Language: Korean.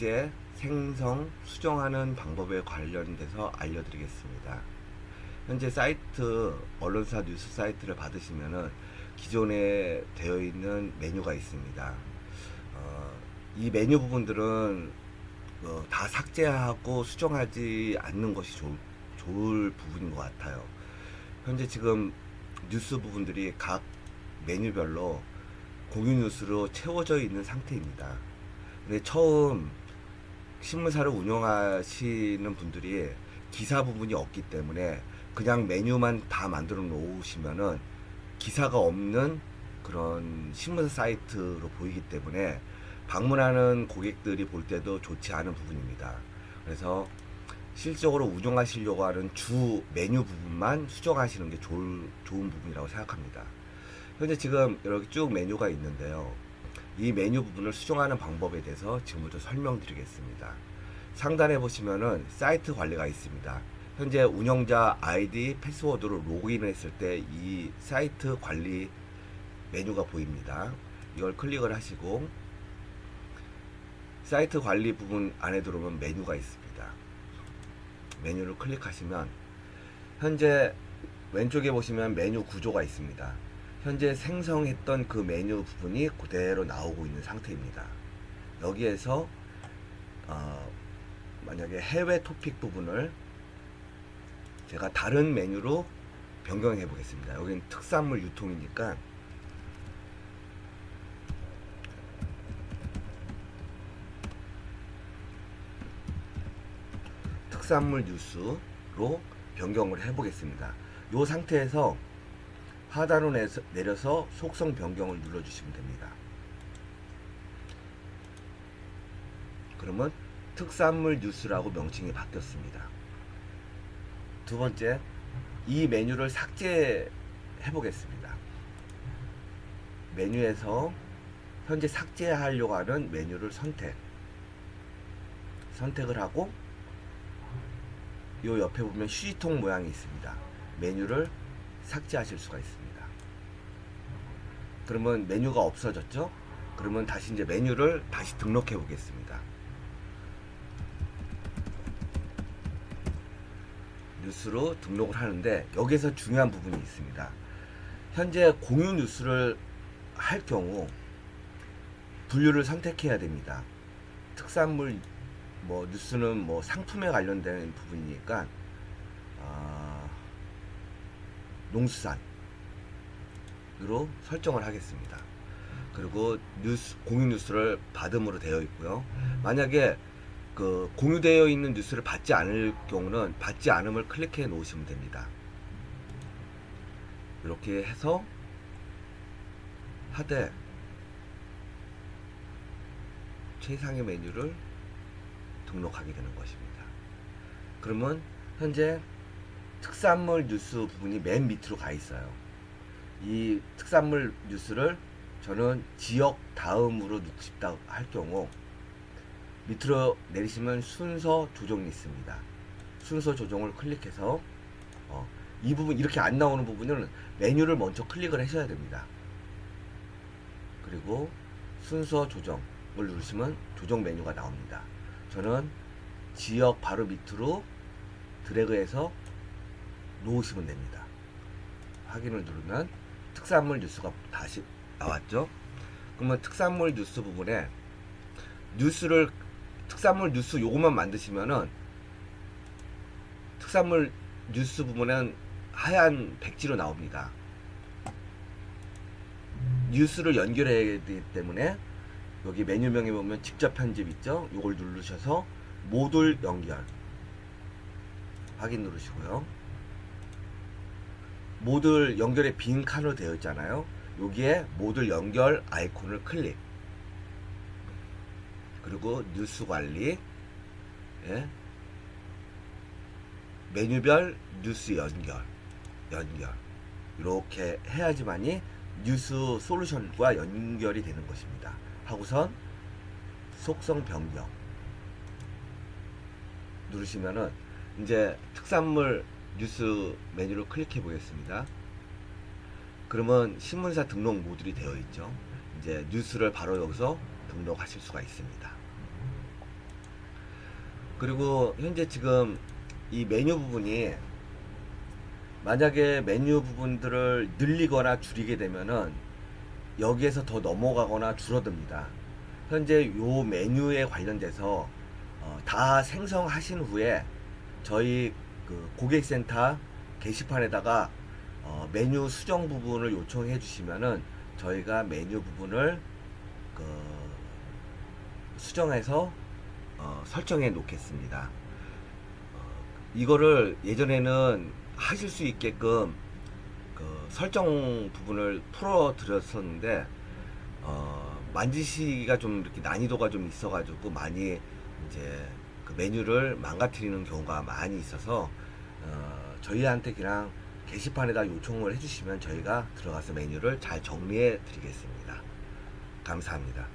삭제, 생성, 수정하는 방법에 관련돼서 알려드리겠습니다. 현재 사이트, 언론사 뉴스 사이트를 받으시면은 기존에 되어 있는 메뉴가 있습니다. 어, 이 메뉴 부분들은 어, 다 삭제하고 수정하지 않는 것이 좋, 좋을 부분인 것 같아요. 현재 지금 뉴스 부분들이 각 메뉴별로 공유 뉴스로 채워져 있는 상태입니다. 근데 처음 신문사를 운영하시는 분들이 기사 부분이 없기 때문에 그냥 메뉴만 다 만들어 놓으시면은 기사가 없는 그런 신문사 사이트로 보이기 때문에 방문하는 고객들이 볼 때도 좋지 않은 부분입니다. 그래서 실질적으로 운영하시려고 하는 주 메뉴 부분만 수정하시는 게 좋을, 좋은 부분이라고 생각합니다. 현재 지금 이렇게 쭉 메뉴가 있는데요. 이 메뉴 부분을 수정하는 방법에 대해서 지금부터 설명드리겠습니다. 상단에 보시면은 사이트 관리가 있습니다. 현재 운영자 아이디, 패스워드로 로그인을 했을 때 이 사이트 관리 메뉴가 보입니다. 이걸 클릭을 하시고 사이트 관리 부분 안에 들어오면 메뉴가 있습니다. 메뉴를 클릭하시면 현재 왼쪽에 보시면 메뉴 구조가 있습니다. 현재 생성했던 그 메뉴 부분이 그대로 나오고 있는 상태입니다. 여기에서 어, 만약에 해외 토픽 부분을 제가 다른 메뉴로 변경해 보겠습니다. 여기는 특산물 유통이니까 특산물 뉴스로 변경을 해 보겠습니다. 이 상태에서 하단으로 내려서 속성 변경을 눌러주시면 됩니다. 그러면 특산물 뉴스라고 명칭이 바뀌었습니다. 두 번째, 이 메뉴를 삭제해 보겠습니다. 메뉴에서 현재 삭제하려고 하는 메뉴를 선택. 선택을 하고 요 옆에 보면 휴지통 모양이 있습니다. 메뉴를 삭제하실 수가 있습니다. 그러면 메뉴가 없어졌죠? 그러면 다시 이제 메뉴를 다시 등록해 보겠습니다. 뉴스로 등록을 하는데 여기서 중요한 부분이 있습니다. 현재 공유 뉴스를 할 경우 분류를 선택해야 됩니다. 특산물 뭐 뉴스는 뭐 상품에 관련된 부분이니까 아, 농수산으로 설정을 하겠습니다. 그리고 뉴스 공유 뉴스를 받음으로 되어 있고요. 만약에 그 공유되어 있는 뉴스를 받지 않을 경우는 받지 않음을 클릭해 놓으시면 됩니다. 이렇게 해서 하되 최상의 메뉴를 등록하게 되는 것입니다. 그러면 현재 특산물 뉴스 부분이 맨 밑으로 가 있어요. 이 특산물 뉴스를 저는 지역 다음으로 넣고 싶다 할 경우 밑으로 내리시면 순서 조정이 있습니다. 순서 조정을 클릭해서 어, 이 부분 이렇게 안 나오는 부분은 메뉴를 먼저 클릭을 하셔야 됩니다. 그리고 순서 조정을 누르시면 조정 메뉴가 나옵니다. 저는 지역 바로 밑으로 드래그해서 놓으시면 됩니다. 확인을 누르면 특산물 뉴스가 다시 나왔죠. 그러면 특산물 뉴스 부분에 뉴스를 특산물 뉴스 요것만 만드시면은 특산물 뉴스 부분은 하얀 백지로 나옵니다. 뉴스를 연결해야 되기 때문에 여기 메뉴명에 보면 직접 편집 있죠? 요걸 누르셔서 모듈 연결 확인 누르시고요. 모듈 연결에 빈 칸으로 되어 있잖아요. 여기에 모듈 연결 아이콘을 클릭. 그리고 뉴스 관리, 예. 메뉴별 뉴스 연결, 연결. 이렇게 해야지만이 뉴스 솔루션과 연결이 되는 것입니다. 하고선 속성 변경 누르시면은 이제 특산물 뉴스 메뉴를 클릭해 보겠습니다. 그러면 신문사 등록 모듈이 되어 있죠. 이제 뉴스를 바로 여기서 등록하실 수가 있습니다. 그리고 현재 지금 이 메뉴 부분이 만약에 메뉴 부분들을 늘리거나 줄이게 되면은 여기에서 더 넘어가거나 줄어듭니다. 현재 요 메뉴에 관련돼서 어, 다 생성하신 후에 저희 그 고객센터 게시판에다가 어, 메뉴 수정 부분을 요청해 주시면은 저희가 메뉴 부분을 그 수정해서 어, 설정해 놓겠습니다. 어, 이거를 예전에는 하실 수 있게끔 그 설정 부분을 풀어 드렸었는데 어, 만지시기가 좀 이렇게 난이도가 좀 있어가지고 많이 이제 그 메뉴를 망가뜨리는 경우가 많이 있어서 어, 저희한테 그냥 게시판에다 요청을 해주시면 저희가 들어가서 메뉴를 잘 정리해 드리겠습니다. 감사합니다.